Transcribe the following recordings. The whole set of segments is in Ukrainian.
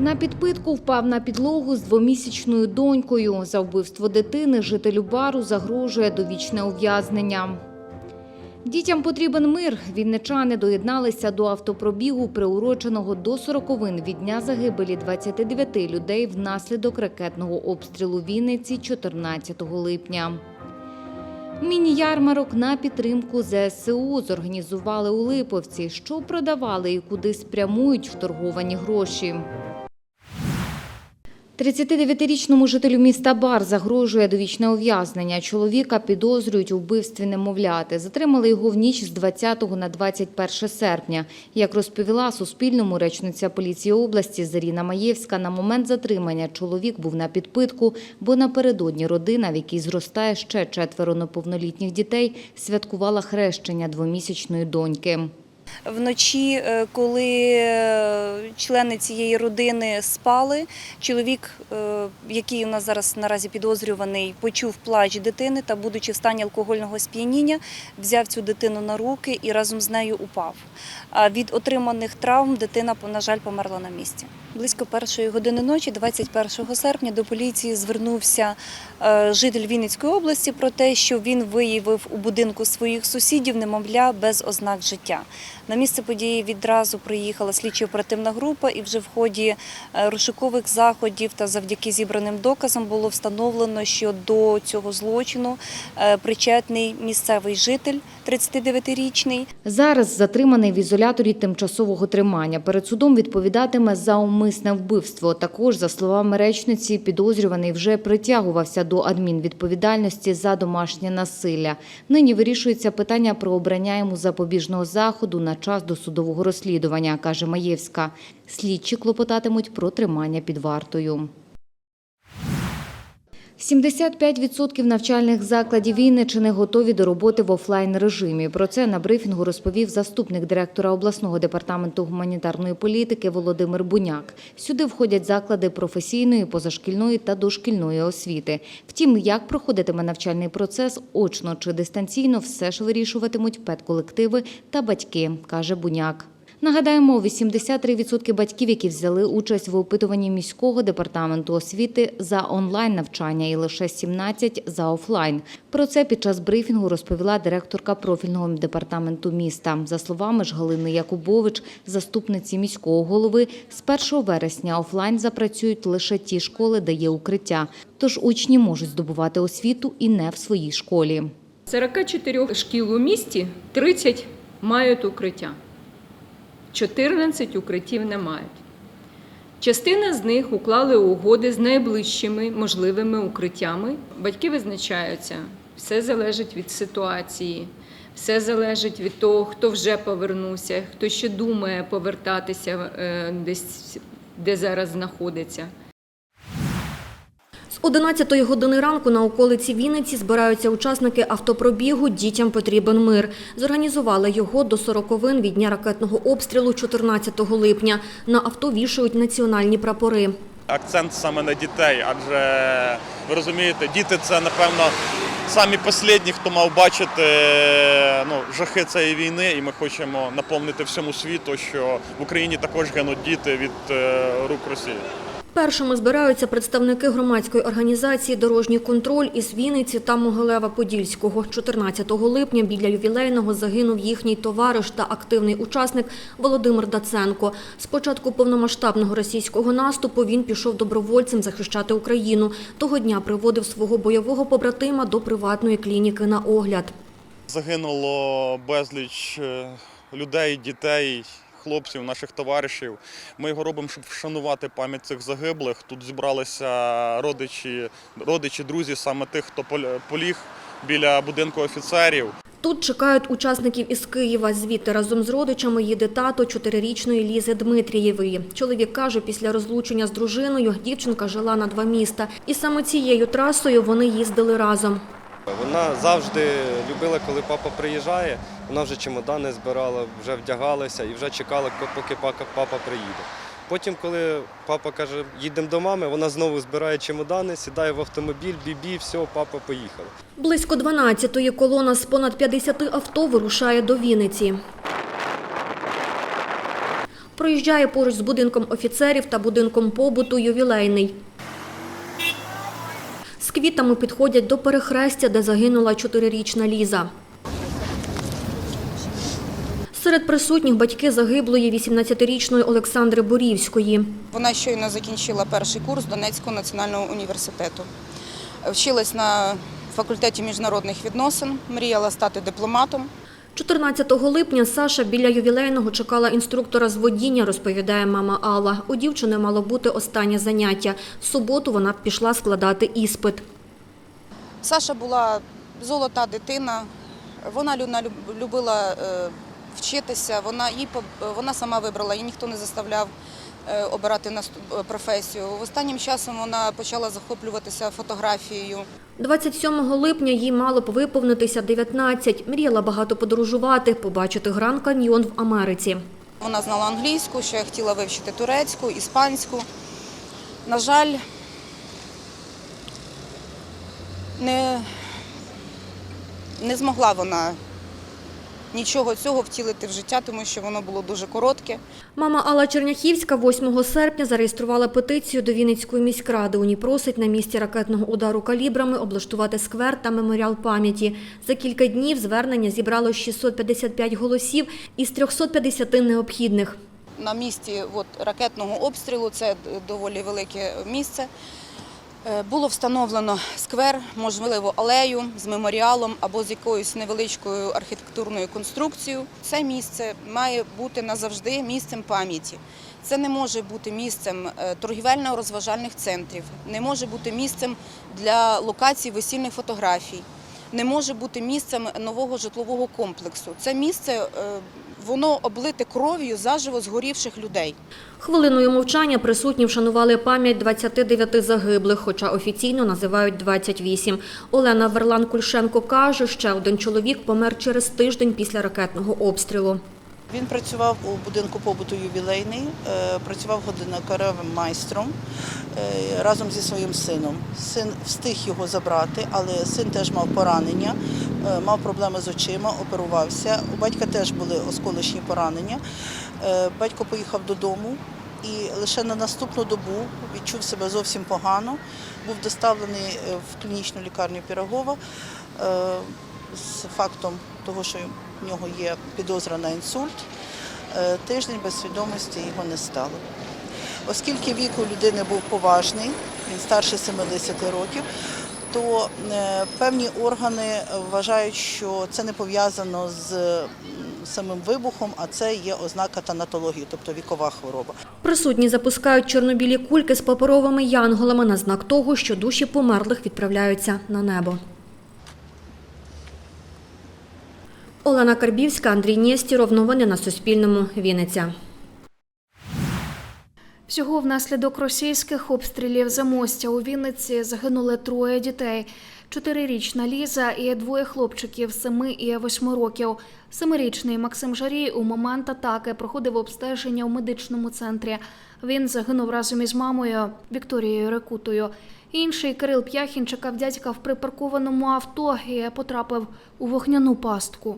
На підпитку впав на підлогу з двомісячною донькою. За вбивство дитини жителю бару загрожує довічне ув'язнення. Дітям потрібен мир. Вінничани доєдналися до автопробігу, приуроченого до сороковин від дня загибелі 29 людей внаслідок ракетного обстрілу Вінниці 14 липня. Міні-ярмарок на підтримку ЗСУ зорганізували у Липовці. Що продавали і куди спрямують вторговані гроші. 39-річному жителю міста Бар загрожує довічне ув'язнення. Чоловіка підозрюють у вбивстві немовляти. Затримали його в ніч з 20 на 21 серпня. Як розповіла Суспільному речниця поліції області Заріна Маєвська, на момент затримання чоловік був на підпитку, бо напередодні родина, в якій зростає ще четверо неповнолітніх дітей, святкувала хрещення двомісячної доньки. Вночі, е, коли е, члени цієї родини спали, чоловік, е, який у нас зараз наразі підозрюваний, почув плач дитини та, будучи в стані алкогольного сп'яніння, взяв цю дитину на руки і разом з нею упав. А від отриманих травм дитина, на жаль, померла на місці. Близько першої години ночі, 21 серпня, до поліції звернувся житель Вінницької області про те, що він виявив у будинку своїх сусідів немовля без ознак життя. На місце події відразу приїхала слідчо-оперативна група, і вже в ході е, розшукових заходів та завдяки зібраним доказам було встановлено, що до цього злочину е, причетний місцевий житель 39-річний. Зараз затриманий в ізоляторі тимчасового тримання. Перед судом відповідатиме за умисне вбивство. Також, за словами речниці, підозрюваний вже притягувався до адмінвідповідальності за домашнє насилля. Нині вирішується питання про обрання йому запобіжного заходу на час досудового розслідування, каже Маєвська. Слідчі клопотатимуть про тримання під вартою. 75% навчальних закладів Вінничини готові до роботи в офлайн режимі. Про це на брифінгу розповів заступник директора обласного департаменту гуманітарної політики Володимир Буняк. Сюди входять заклади професійної, позашкільної та дошкільної освіти. Втім, як проходитиме навчальний процес, очно чи дистанційно, все ж вирішуватимуть педколективи та батьки, каже Буняк. Нагадаємо, 83% батьків, які взяли участь в опитуванні міського департаменту освіти за онлайн навчання і лише 17% за офлайн. Про це під час брифінгу розповіла директорка профільного департаменту міста. За словами ж Галини Якубович, заступниці міського голови, з 1 вересня офлайн запрацюють лише ті школи, де є укриття. Тож учні можуть здобувати освіту і не в своїй школі. 44 шкіл у місті 30 мають укриття. 14 укриттів не мають. Частина з них уклали угоди з найближчими можливими укриттями. Батьки визначаються, все залежить від ситуації, все залежить від того, хто вже повернувся, хто ще думає повертатися е, десь, де зараз знаходиться. З 11 години ранку на околиці Вінниці збираються учасники автопробігу «Дітям потрібен мир». Зорганізували його до сороковин від дня ракетного обстрілу 14 липня. На авто вішають національні прапори. акцент саме на дітей, адже ви розумієте, діти це напевно самі останні, хто мав бачити ну, жахи цієї війни, і ми хочемо наповнити всьому світу, що в Україні також гинуть діти від е, рук Росії. Першими збираються представники громадської організації «Дорожній контроль» із Вінниці та Могилева-Подільського. 14 липня біля ювілейного загинув їхній товариш та активний учасник Володимир Даценко. З початку повномасштабного російського наступу він пішов добровольцем захищати Україну. Того дня приводив свого бойового побратима до приватної клініки на огляд. Загинуло безліч е, людей, дітей, хлопців, наших товаришів. Ми його робимо, щоб вшанувати пам'ять цих загиблих. Тут зібралися родичі, родичі, друзі, саме тих, хто поліг біля будинку офіцерів. Тут чекають учасників із Києва. Звідти разом з родичами їде тато чотирирічної Лізи Дмитрієвої. Чоловік каже, після розлучення з дружиною дівчинка жила на два міста. І саме цією трасою вони їздили разом. Вона завжди любила, коли папа приїжджає. Вона вже чемодани збирала, вже вдягалася і вже чекала, поки папа приїде. Потім, коли папа каже, їдемо до мами, вона знову збирає чемодани, сідає в автомобіль, бібі, все, папа поїхав. Близько 12-ї колона з понад 50 авто вирушає до Вінниці. Проїжджає поруч з будинком офіцерів та будинком побуту ювілейний. З квітами підходять до перехрестя, де загинула чотирирічна Ліза. Серед присутніх батьки загиблої 18-річної Олександри Борівської. Вона щойно закінчила перший курс Донецького національного університету. Вчилась на факультеті міжнародних відносин, мріяла стати дипломатом. 14 липня Саша біля ювілейного чекала інструктора з водіння, розповідає мама Алла. У дівчини мало бути останнє заняття. В суботу вона пішла складати іспит. Саша була золота дитина, вона лю- на- любила е, вчитися, вона, їй, вона сама вибрала, її ніхто не заставляв е, обирати наступ- останнім Останнім часом вона почала захоплюватися фотографією. 27 липня їй мало б виповнитися 19. Мріяла багато подорожувати, побачити Гран Каньйон в Америці. Вона знала англійську, ще хотіла вивчити турецьку, іспанську. На жаль, не, не змогла вона нічого цього втілити в життя, тому що воно було дуже коротке. Мама Алла Черняхівська 8 серпня зареєструвала петицію до Вінницької міськради. У ній просить на місці ракетного удару калібрами облаштувати сквер та меморіал пам'яті. За кілька днів звернення зібрало 655 голосів із 350 необхідних. На місці от, ракетного обстрілу, це доволі велике місце. Е, Було встановлено сквер, можливо, алею з меморіалом або з якоюсь невеличкою архітектурною конструкцією. Це місце має бути назавжди місцем пам'яті. Це не може бути місцем е, торгівельно-розважальних центрів, не може бути місцем для локацій весільних фотографій, не може бути місцем нового житлового комплексу. Це місце е, воно облите кров'ю заживо згорівших людей. Хвилиною мовчання присутні вшанували пам'ять 29 загиблих, хоча офіційно називають 28. Олена Верлан-Кульшенко каже, ще один чоловік помер через тиждень після ракетного обстрілу. Він працював у будинку побуту ювілейний, е, працював годинникаревим майстром разом зі своїм сином. Син встиг його забрати, але син теж мав поранення, е, мав проблеми з очима, оперувався. У батька теж були осколочні поранення. Е, Батько поїхав додому і лише на наступну добу відчув себе зовсім погано. Був доставлений е, в клінічну лікарню Пірогова е, з фактом того, що в нього є підозра на інсульт. Е, Тиждень без свідомості його не стало. Оскільки вік у людини був поважний, він старше 70 років, то е, певні органи вважають, що це не пов'язано з самим вибухом, а це є ознака танатології, тобто вікова хвороба. Присутні запускають чорнобілі кульки з паперовими янголами на знак того, що душі померлих відправляються на небо. Олена Карбівська, Андрій Нєстіров. Новини на Суспільному. Вінниця. Всього внаслідок російських обстрілів Замостя у Вінниці загинули троє дітей. Чотирирічна Ліза і двоє хлопчиків семи і восьми років. Семирічний Максим Жарій у момент атаки проходив обстеження у медичному центрі. Він загинув разом із мамою Вікторією Рекутою. Інший Кирил П'яхін чекав дядька в припаркованому авто і потрапив у вогняну пастку.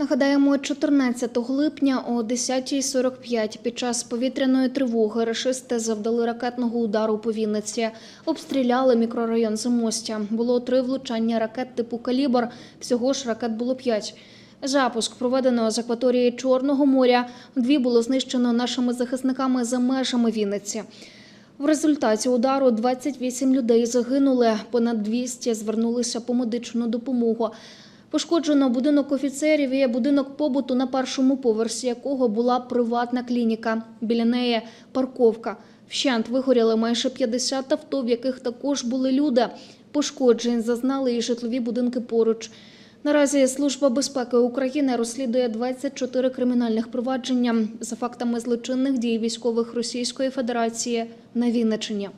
Нагадаємо, 14 липня о 10.45 під час повітряної тривоги рашисти завдали ракетного удару по Вінниці. Обстріляли мікрорайон Замостя. Було три влучання ракет типу «Калібр». Всього ж ракет було п'ять. Запуск проведено з акваторії Чорного моря. Дві було знищено нашими захисниками за межами Вінниці. В результаті удару 28 людей загинули, понад 200 звернулися по медичну допомогу. Пошкоджено будинок офіцерів і будинок побуту, на першому поверсі якого була приватна клініка. Біля неї парковка. Вщент вигоріли майже 50 авто, в яких також були люди. Пошкоджень зазнали і житлові будинки поруч. Наразі Служба безпеки України розслідує 24 кримінальних провадження за фактами злочинних дій військових Російської Федерації на Вінниччині.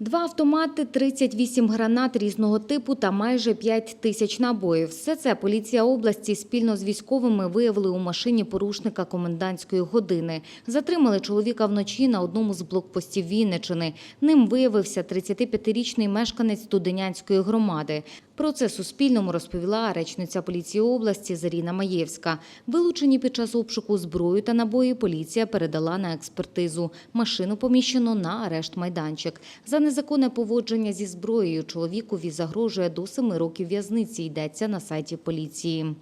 Два автомати, 38 гранат різного типу та майже 5 тисяч набоїв. Все це поліція області спільно з військовими виявили у машині порушника комендантської години. Затримали чоловіка вночі на одному з блокпостів Вінничини. Ним виявився 35-річний мешканець Студенянської громади. Про це Суспільному розповіла речниця поліції області Заріна Маєвська. Вилучені під час обшуку зброю та набої поліція передала на експертизу. Машину поміщено на арешт майданчик. За незаконне поводження зі зброєю чоловікові загрожує до семи років в'язниці, йдеться на сайті поліції.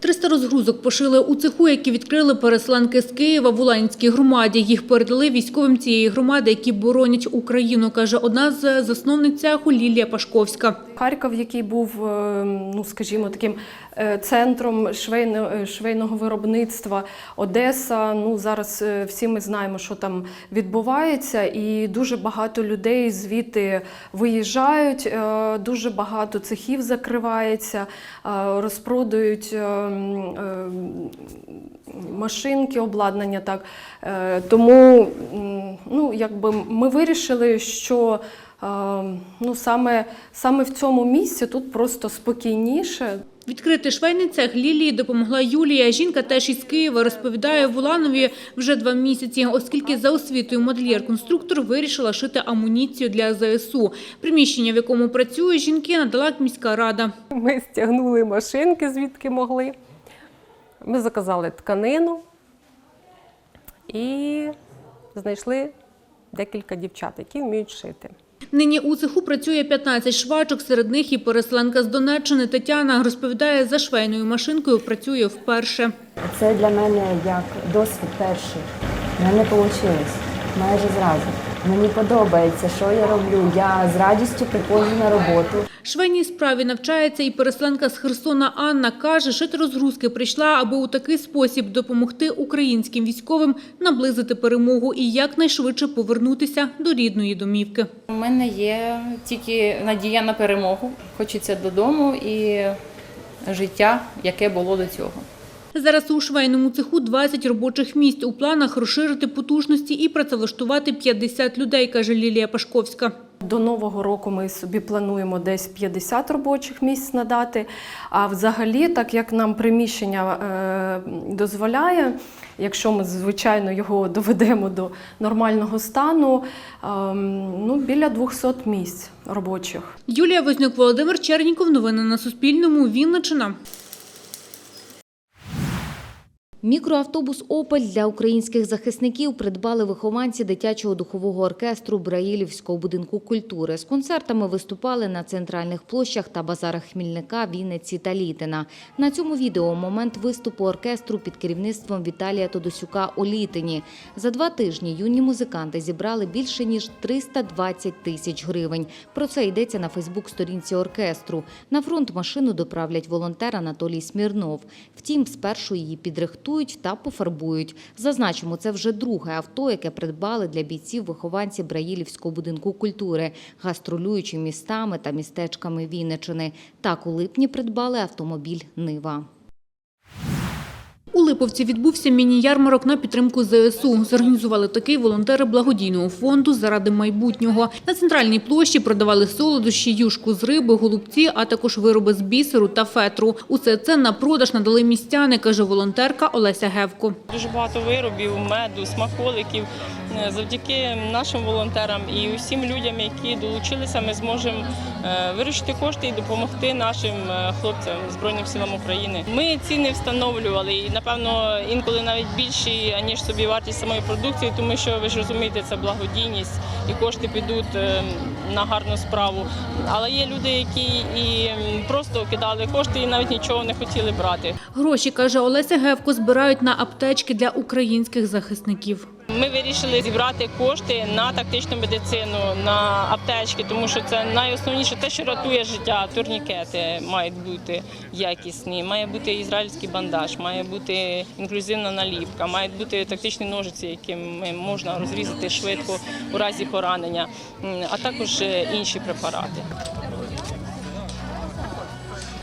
300 розгрузок пошили у цеху, які відкрили пересланки з Києва в Уланській громаді. Їх передали військовим цієї громади, які боронять Україну, каже одна з засновниць цеху Лілія Пашковська. Харків, який був, е, ну скажімо, таким центром швейно- е, швейного виробництва, Одеса. Ну зараз е, всі ми знаємо, що там відбувається, і дуже багато людей звідти виїжджають. е, Дуже багато цехів закривається, е, е, е, Машинки, обладнання, так Е, тому ну, якби ми вирішили, що е, ну, саме, саме в цьому місці тут просто спокійніше. Відкрити швейний цех Лілії допомогла Юлія. Жінка теж із Києва розповідає в Уланові вже два місяці, оскільки за освітою модельєр-конструктор вирішила шити амуніцію для ЗСУ. Приміщення, в якому працює жінки, надала міська рада. Ми стягнули машинки, звідки могли. Ми заказали тканину і знайшли декілька дівчат, які вміють шити. Нині у цеху працює 15 швачок, серед них і переселенка з Донеччини Тетяна. Розповідає, за швейною машинкою працює вперше. Це для мене як досвід перший. У мене вийшло майже зразу. Мені подобається, що я роблю. Я з радістю приходжу на роботу. Швейній справі навчається і переселенка з Херсона Анна. Каже, шити розгрузки прийшла, аби у такий спосіб допомогти українським військовим наблизити перемогу і якнайшвидше повернутися до рідної домівки. У мене є тільки надія на перемогу. Хочеться додому і життя, яке було до цього. Зараз у швейному цеху 20 робочих місць. У планах розширити потужності і працевлаштувати 50 людей, каже Лілія Пашковська. До нового року ми собі плануємо десь 50 робочих місць надати. А взагалі, так як нам приміщення е, дозволяє, якщо ми звичайно його доведемо до нормального стану, е, ну біля 200 місць робочих. Юлія Вознюк, Володимир Черніков. Новини на Суспільному. Вінниччина. Мікроавтобус «Опель» для українських захисників придбали вихованці дитячого духового оркестру Браїлівського будинку культури. З концертами виступали на центральних площах та базарах Хмільника, Вінниці та Літина. На цьому відео момент виступу оркестру під керівництвом Віталія Тодосюка у Літині. За два тижні юні музиканти зібрали більше ніж 320 тисяч гривень. Про це йдеться на Фейсбук-сторінці оркестру. На фронт машину доправлять волонтер Анатолій Смірнов. Втім, спершу її підрихтують та пофарбують. Зазначимо, це вже друге авто, яке придбали для бійців вихованці Браїлівського будинку культури, гастролюючи містами та містечками Вінничини. Так у липні придбали автомобіль Нива. У Липовці відбувся міні-ярмарок на підтримку ЗСУ. Зорганізували такий волонтери благодійного фонду заради майбутнього. На центральній площі продавали солодощі, юшку з риби, голубці, а також вироби з бісеру та фетру. Усе це на продаж надали містяни, каже волонтерка Олеся Гевко. Дуже багато виробів, меду, смаколиків. Е, Завдяки нашим волонтерам і усім людям, які долучилися, ми зможемо е, виручити кошти і допомогти нашим е, хлопцям Збройним силам України. Ми ціни встановлювали і напевно інколи навіть більші аніж собі вартість самої продукції, тому що ви ж розумієте, це благодійність і кошти підуть на гарну справу. Але є люди, які і просто кидали кошти і навіть нічого не хотіли брати. Гроші, каже Олеся Гевко, збирають на аптечки для українських захисників. Ми вирішили зібрати кошти на тактичну медицину, на аптечки, тому що це найосновніше те, що рятує життя. Турнікети мають бути якісні, має бути ізраїльський бандаж, має бути інклюзивна наліпка, мають бути тактичні ножиці, якими можна розрізати швидко у разі поранення, а також е, інші препарати.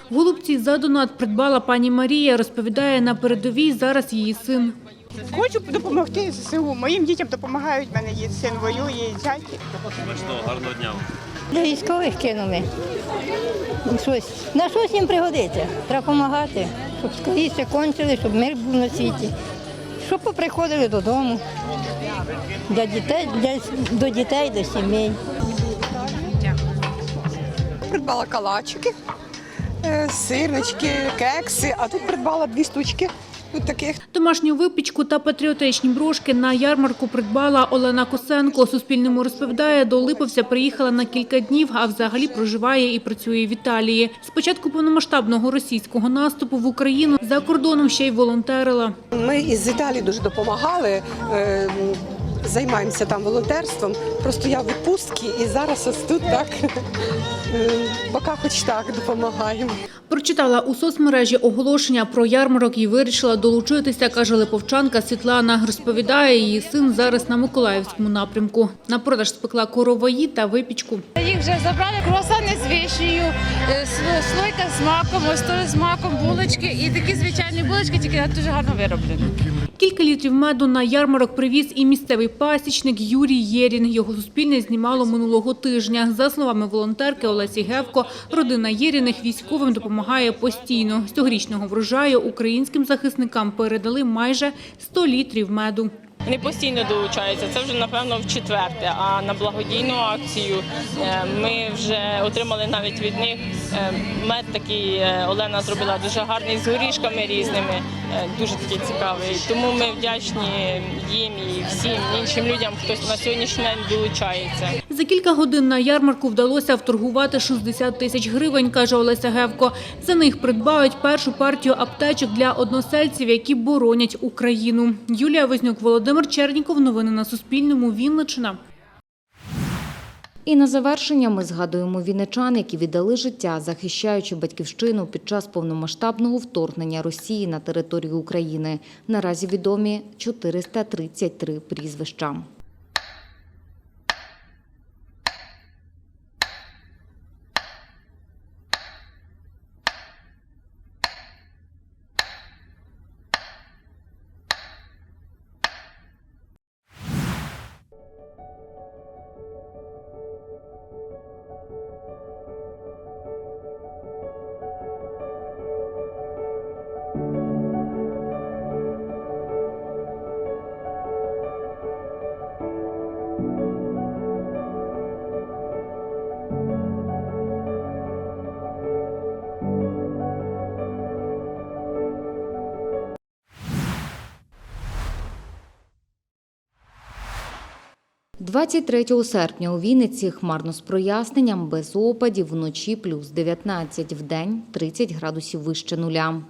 Голубці за донат придбала пані Марія. Розповідає, на передовій зараз її син. Хочу допомогти ЗСУ. Моїм дітям допомагають. У мене є син воює, і зять. Гарного дня. Для військових кинули. Щось. На щось їм пригодиться. Треба допомагати, щоб скоріше кончили, щоб мир був на світі. Щоб поприходили додому. Для дітей, для, до дітей, до сімей. придбала калачики, е, сирнички, кекси, а тут придбала дві штучки. Тут таких Домашню випічку та патріотичні брошки на ярмарку придбала Олена Косенко. Суспільному розповідає, до Липовця приїхала на кілька днів, а взагалі проживає і працює в Італії. З початку повномасштабного російського наступу в Україну за кордоном ще й волонтерила. ми із Італії дуже допомагали. е, Займаємося там волонтерством. Просто я в відпустці і зараз ось тут так е, поки хоч так допомагаємо. Прочитала у соцмережі оголошення про ярмарок і вирішила долучитися, каже липовчанка Світлана. Розповідає, її син зараз на Миколаївському напрямку. На продаж спекла короваї та випічку. Їх вже забрали круасани з вишнею, е, сло- слойка з маком, ось з маком, булочки і такі звичайні булочки, тільки дуже гарно вироблені. Кілька літрів меду на ярмарок привіз і місцевий пасічник Юрій Єрін. Його суспільне знімало минулого тижня. За словами волонтерки Олесі Гевко, родина Єріних військовим допомагає постійно. З цьогорічного врожаю українським захисникам передали майже 100 літрів меду. Вони постійно долучаються. Це вже напевно в четверте. А на благодійну акцію е, ми вже отримали навіть від них е, мед такий. е, Олена зробила дуже гарний з горішками різними, дуже такий цікавий. Тому ми вдячні їм і всім іншим людям, хто на сьогоднішній день долучається. За кілька годин на ярмарку вдалося вторгувати 60 тисяч гривень, каже Олеся Гевко. За них придбають першу партію аптечок для односельців, які боронять Україну. Юлія Вознюк, Володимир Черніков. Новини на Суспільному. Вінничина. І на завершення ми згадуємо вінничан, які віддали життя, захищаючи батьківщину під час повномасштабного вторгнення Росії на територію України. Наразі відомі 433 прізвища. – 23 серпня у Вінниці хмарно з проясненням, без опадів, вночі плюс 19, день 30 градусів вище нуля.